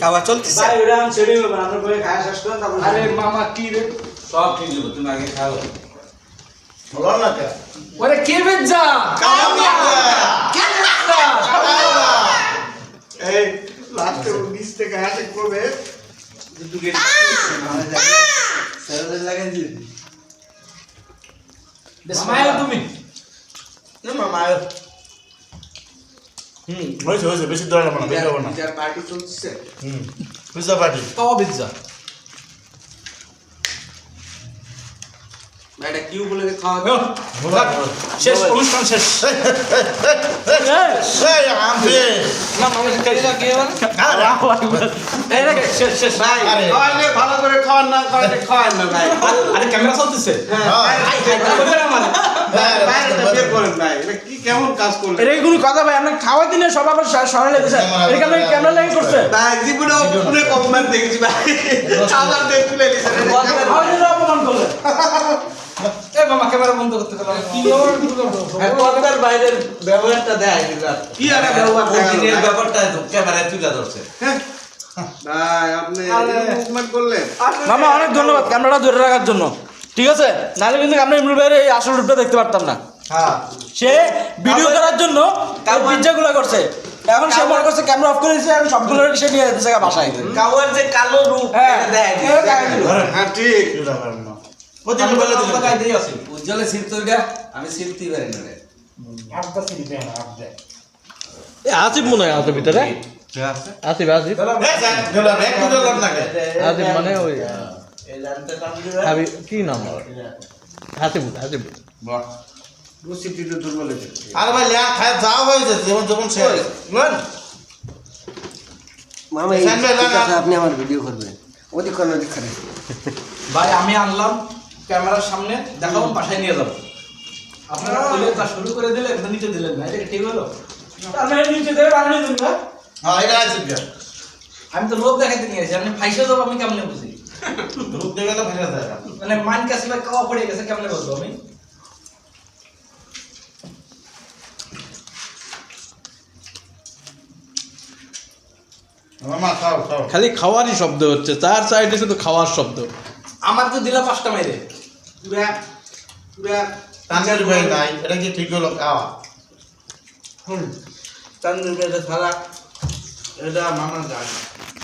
খাওয়া চলতেছে। ভাই ওরা আমি ছেড়ে দেবো আমরা করে খাওয়া শেষ করেন তারপর আরে মামা কি রে? সব ঠিক তুমি আগে খাও। বলো না কে ওরে কে বেজা কে বেজা এই লাস্টে করবে। তুমি। না মামা হুম। হয়েছে হয়েছে বেশি দৌড় না বেশি দৌড় না। পার্টি চলছে। হুম পিজা পার্টি। এটা কিউ বলে খাওয়া শেষ অনুষ্ঠান ভালো করে খাওয়ান না খাওয়ান না ভাই। আরে ক্যামেরা চলতেছে। বাইরে বের করেন ভাই। এটা কি কেমন কাজ করলেন? এটা কি কোনো কথা ভাই আমরা খাওয়া দিনে সব আবার সরাই লেগেছে ক্যামেরা- এখানে ক্যামেরা লাগে করছে? ভাই জীবনে পুরো কমেন্ট দেখেছি ভাই। চালার দিয়ে তুলে নিছেন খাওয়া দিনে অপমান করলে এ মামা ক্যামেরা বন্ধ করতে গেল কি বাইরের ব্যবহারটা দেয় কি আর ব্যবহার দিনের ব্যাপারটা ক্যামেরায় তুলে ধরছে। ভাই আপনি মুভমেন্ট করলেন? মামা অনেক ধন্যবাদ ক্যামেরাটা ধরে রাখার জন্য। ঠিক আছে? নাহলে কিন্তু আমরা ইমরুল ভাইয়ের এই আসল রূপটা দেখতে পারতাম না। হ্যাঁ। সে ভিডিও করার জন্য পিজ্জাগুলো করছে। এখন সে মনে করছে ক্যামেরা অফ করে দিয়েছে এখন সবগুলো সে নিয়ে যেতেছে বাসায়। কাওয়ার যে কালো রূপ হ্যাঁ। হ্যাঁ ঠিক বলে উজ্জ্বলে আমি সিলতেই পারি না রে। আসিফ মনে হয় আসিফ ভিতরে? আসিফ আসিফ মানে ওই কি নাম দুর্বল আরে ভাই ল্যাং খায় যাও যেমন যখন মামা আপনি আমার ভিডিও করবেন। ওদিক করেন ওদিক করেন ভাই আমি আনলাম ক্যামেরার সামনে দেখাবো বাসায় নিয়ে যাব। আপনারা খুলে তা শুরু করে দিলেন তো নিচে দিলেন না এটা ঠিক হলো? নিচে দেবে বানিয়ে দিন না। হ্যাঁ এটা আছে আমি তো লোক দেখাইতে নিয়ে আসি আপনি ফাইসে যাব আমি কেমনে বুঝি? মানে মান কাছে খাওয়া পড়ে গেছে কেমনে বলব আমি? মামা খাও খাও। খালি খাওয়ারই শব্দ হচ্ছে তার সাইডে শুধু খাওয়ার শব্দ। আমার তো দিলা পাঁচটা মাইরে। পুরা ভাই নাই এটা কি ঠিক হলো? খাওয়া তান্দুর বেটা ছাড়া এটা মামা জানে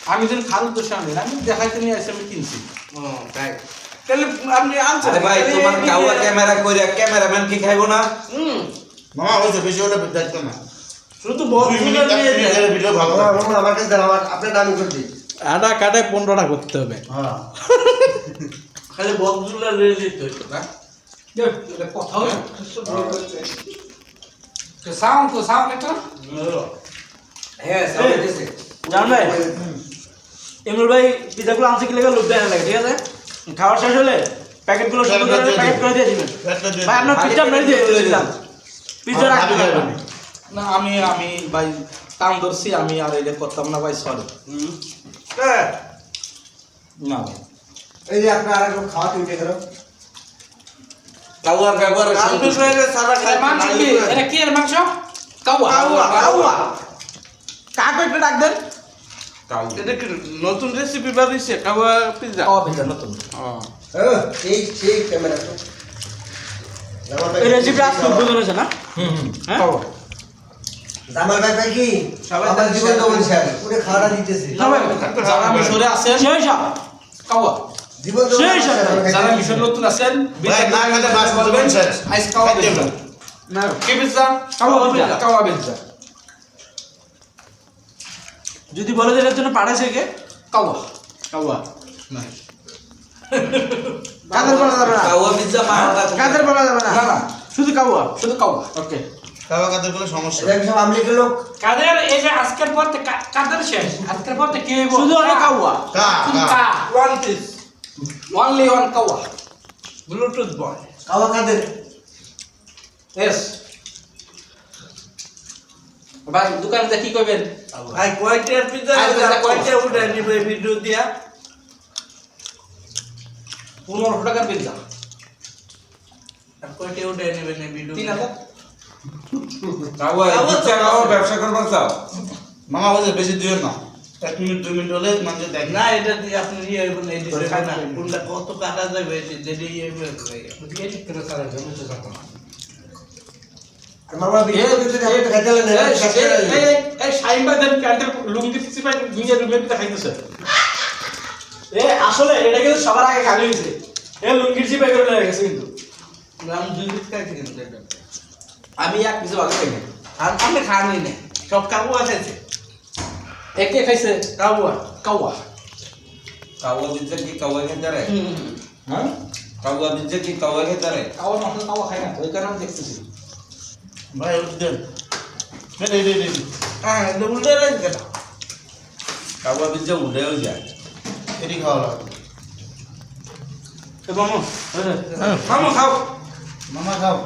আমি যখন খালু তো সামনে আমি দেখাইতে নিয়ে আসি আমি কিনছি। ও তাই। তাহলে আপনি আনছেন। আরে ভাই তোমার কাওয়া ক্যামেরা কইরা ক্যামেরাম্যান কি খাইবো না? হুম। মামা হয়েছে বেশি হলে দেখতো না। শুধু ভিডিও ভালো আমার কাছে দেন, আমার- আপনার করে দিই। আটা কাটে পনেরোটা করতে হবে। হ্যাঁ। খালি বক্সগুলো নিয়ে যেতে হইতো না? এটা কথা সাউন্ড তো সাউন্ড একটা হ্যাঁ, সামনে দিছে। ইমরুল ভাই পিজাগুলো আনছে কি লেগে লোক দেয় না লাগে ঠিক আছে? খাওয়ার শেষ হলে প্যাকেটগুলো সুন্দর প্যাকেট করে দিয়ে দিবেন। ভাই আপনার পিজ্জা মেরে দিয়ে দিয়েছিলাম। পিজ্জা ভাবি রাখতে পারবেন না। আমি আমি ভাই কাম ধরছি আমি আর এটা করতাম না ভাই সরি হ্যাঁ না ভাই। এই যে আপনার আরেকজন খাওয়া তুমি দেখো। খাই মাংস কি? এটা কি এর মাংস? কাকে একটা ডাক দেন। এটা কি নতুন রেসিপি বানিয়েছে কাওয়া পিজ্জা কাওয়া পিজা নতুন। হ্যাঁ, সেই সেই ক্যামেরা তো। এই রেসিপি আজ খুব ভালো হয়েছে না? হ্যাঁ? জামাল ভাই ভাই কি? সবাই আমার তার জীবন বলছে আমি। পুরো খাওয়াটা দিতেছি। যারা মিশরে আছেন সেই সব কাওয়া জীবন সাথে। যারা মিশর নতুন আছেন? ভাই না খেলে বাস বলবেন। শেষ আইস কাওয়া খাইতে পিজা না কি পিজা কাওয়া পিজ্জা। কাওয়া পিজা যদি বলে যে এর জন্য পাঠাইছে কে কাওয়া কাওয়া কাদের বলা যাবে না? কাওয়া পিজ্জা কাদের বলা যাবে না? না না। শুধু কাওয়া শুধু কাওয়া ওকে খাওয়া খাতে কোনো সমস্যা এটা সব আমলিকের লোক? কাদের? এই যে আজকের পর থেকে কা- কাদের শেষ? আজকের পর থেকে কে? শুধু অনেক কাওয়া কা শুধু কা। ওয়ান পিস অনলি ওয়ান কাওয়া ব্লুটুথ বয় খাওয়া কাদের? এস ভাই দোকানে যা কি করবেন? ভাই কয়টার পিজ্জা কয়টা উঠে নিবে ভিডিও দিয়া? পনেরোশো টাকার পিজা আর কয়টা উঠে নেবেন এই ভিডিও তিন হাজার। ব্যবসা করবার চাও? মামা বেশি দিও না। এক মিনিট দুই মিনিট হলে মানে দেখ না এটা দিয়ে আপনি ইয়ে হইবেন, এই। কোনটা কত কাটা যাবে ইয়ে মামা ভিডিও দিতে যাবে তো খাইতে না এই দেন প্যান্টের লুঙ্গি খাইতেছে। এ আসলে এটা কিন্তু সবার আগে খালি হয়েছে। এ লুঙ্গির চিপে করে লেগে গেছে কিন্তু। আমি দুই পিস খাইছি কিন্তু এটা। আমি এক পিছু আগে খাই আর আমি খানি না। সব কাবুয়া খাইছে। একে খাইছে? কাবুয়া কাওয়া কাওয়া দিচ্ছে কি কাওয়া খেতে রে? হ্যাঁ? কাওয়া দিচ্ছে কি কাওয়া খেতে রে? কাওয়া কাওয়া খাই না। ওই কারণে দেখতেছি। ভাই দেন। এই, এই, এই। হ্যাঁ উল্টে রয়েছে কাওয়া দিচ্ছে উঠেও যায়। এটি খাওয়া লাগবে। এ মামু মামু খাও। মামা খাও।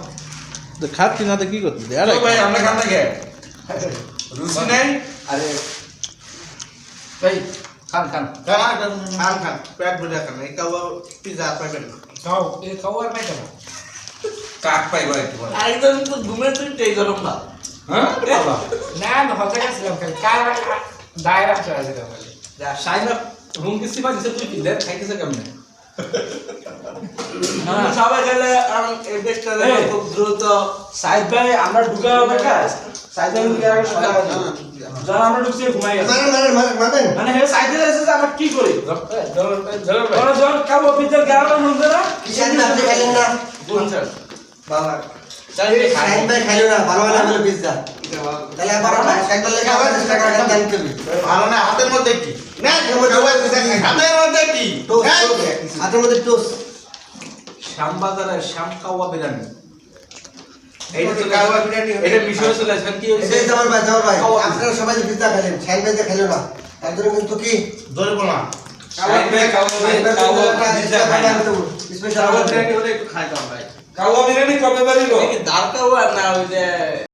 খাচ্ছি না তো কি করতে তো ভাই আমরা খান থেকে রুচি নাই? আরে ভাই খান খান। খানা খান খান। পেট ভরে খান। এই কাবুয়া পিজা পাবেন খাও এই খাওয়ার নাই কেন? কাক পাইবা একটু একদম তো ঘুমের তুই গরম না হ্যাঁ না না হতে গেছিলাম খালি কার দায়রা চলে যেতে বলে শাইনা রুম কিসি বা দিছে তুই কি দেখ খাইতেছে কেমনে সবাই এই দেখো খুব দ্রুত সাইদ ভাই আমরা ঢুকা অপেক্ষা সাইদ ভাই ঢুকে আগে বাজে যখন আমরা ঢুকছি ঘুমাই গেছে মানে হে সাইদে এসে যে আমরা কি করি জল ওরা যখন খাব পিজ্জার গ্রামে মধ্যে না কিসের না খাইলেন না বাবা। খাইলো না ভালো না বলে পিজ্জা তাহলে আবার সাইকেল লেগে আবার চেষ্টা করে দান করবি? ভালো না হাতের মধ্যে কি? না হাতের মধ্যে কি? হাতের মধ্যে শ্যামবাজারের শ্যাম কাওয়া বিরিয়ানি। আপনারা সবাই পিজ্জা খেলেন সাইন ভাই না কিন্তু কি? না। স্পেশাল ভাই। কাওয়া বিরিয়ানি কবে বাড়িব দাঁড় না ওই যে